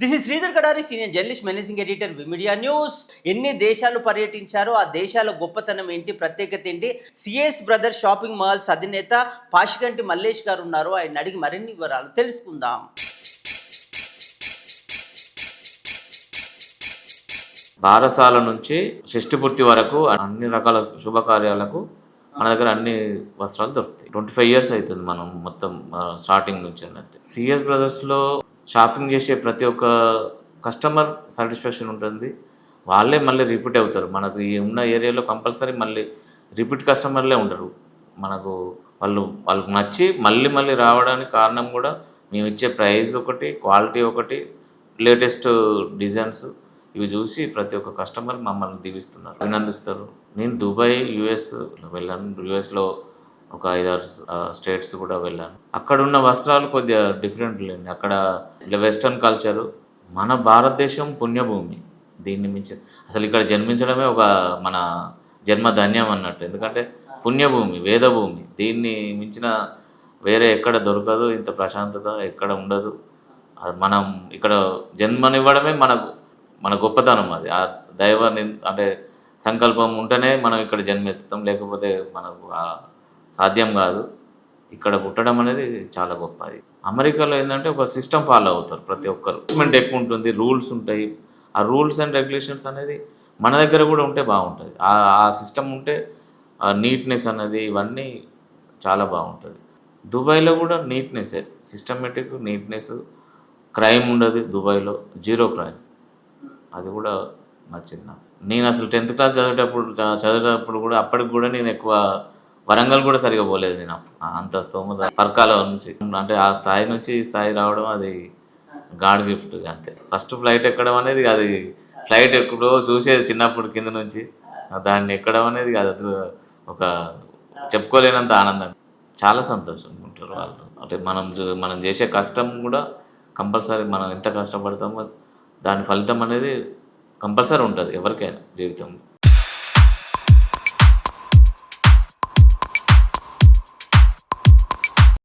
This is Sridhar Kadari senior journalist managing editor media news ఎన్ని దేశాలు పర్యటించారో ఆ దేశాల గొప్పతనం ఏంటి ప్రత్యేకత ఏంటి? సిఎస్ బ్రదర్ షాపింగ్ మాల్స్ అధినేత పాషిగంటి మల్లేష్ గారు ఉన్నారు. ఆయన అడిగి మరిన్ని వివరాలు తెలుసుకుందాం. బారసాల నుంచి షష్టిపూర్తి వరకు అన్ని రకాల శుభకార్యాలకు మన దగ్గర అన్ని వస్త్రాలు దొరుకుతాయి. ట్వంటీ ఫైవ్ ఇయర్స్ అవుతుంది మనం మొత్తం స్టార్టింగ్ నుంచి అన్నట్టు. సిఎస్ బ్రదర్స్లో షాపింగ్ చేసే ప్రతి ఒక్క కస్టమర్ సాటిస్ఫాక్షన్ ఉంటుంది. వాళ్ళే మళ్ళీ రిపీట్ అవుతారు. మనకు ఈ ఉన్న ఏరియాలో కంపల్సరీ మళ్ళీ రిపీట్ కస్టమర్లే ఉండరు. మనకు వాళ్ళు వాళ్ళకి నచ్చి మళ్ళీ మళ్ళీ రావడానికి కారణం కూడా మేము ఇచ్చే ప్రైస్ ఒకటి క్వాలిటీ ఒకటి లేటెస్ట్ డిజైన్స్ ఇవి చూసి ప్రతి ఒక్క కస్టమర్ మమ్మల్ని దీవిస్తున్నారు. అభినందిస్తారు. నేను దుబాయ్ యుఎస్ వెళ్ళాను. యుఎస్లో ఒక ఐదారు స్టేట్స్ కూడా వెళ్ళాను. అక్కడ ఉన్న వస్త్రాలు కొద్దిగా డిఫరెంట్ లేండి. అక్కడ వెస్ట్రన్ కల్చరు మన భారతదేశం పుణ్యభూమి. దీన్ని మించి అసలు ఇక్కడ జన్మించడమే ఒక మన జన్మ ధన్యం అన్నట్టు. ఎందుకంటే పుణ్యభూమి వేదభూమి. దీన్ని మించిన వేరే ఎక్కడ దొరకదు. ఇంత ప్రశాంతత ఎక్కడ ఉండదు. మనం ఇక్కడ జన్మనివ్వడమే మన మన గొప్పతనం అది. ఆ దైవ అంటే సంకల్పం ఉంటేనే మనం ఇక్కడ జన్మెత్తుతాం. లేకపోతే మనకు ఆ సాధ్యం కాదు. ఇక్కడ పుట్టడం అనేది చాలా గొప్ప అది. అమెరికాలో ఏంటంటే ఒక సిస్టమ్ ఫాలో అవుతారు ప్రతి ఒక్కరు. గవర్నమెంట్ ఎక్కువ ఉంటుంది రూల్స్ ఉంటాయి. ఆ రూల్స్ అండ్ రెగ్యులేషన్స్ అనేది మన దగ్గర కూడా ఉంటే బాగుంటుంది. ఆ ఆ సిస్టమ్ ఉంటే నీట్నెస్ అనేది ఇవన్నీ చాలా బాగుంటుంది. దుబాయ్లో కూడా నీట్నెస్సే సిస్టమేటిక్ నీట్నెస్ క్రైమ్ ఉండదు దుబాయ్లో. Zero crime. అది కూడా నచ్చింది నాకు. నేను అసలు టెన్త్ క్లాస్ చదివేటప్పుడు చదివేటప్పుడు కూడా అప్పటికి కూడా నేను ఎక్కువ వరంగల్ కూడా సరిగా పోలేదు నేను అంత స్తోమత పర్కాల నుంచి. అంటే ఆ స్థాయి నుంచి ఈ స్థాయి రావడం అది గాడ్ గిఫ్ట్ అంతే. ఫస్ట్ ఫ్లైట్ ఎక్కడం అనేది అది ఫ్లైట్ ఎక్కడో చూసేది చిన్నప్పుడు కింద నుంచి. దాన్ని ఎక్కడం అనేది అది ఒక చెప్పుకోలేనంత ఆనందం. చాలా సంతోషంగా ఉంటారు వాళ్ళు. అంటే మనం మనం చేసే కష్టం కూడా కంపల్సరీ మనం ఎంత కష్టపడతామో దాని ఫలితం అనేది కంపల్సరీ ఉంటుంది ఎవరికైనా జీవితంలో.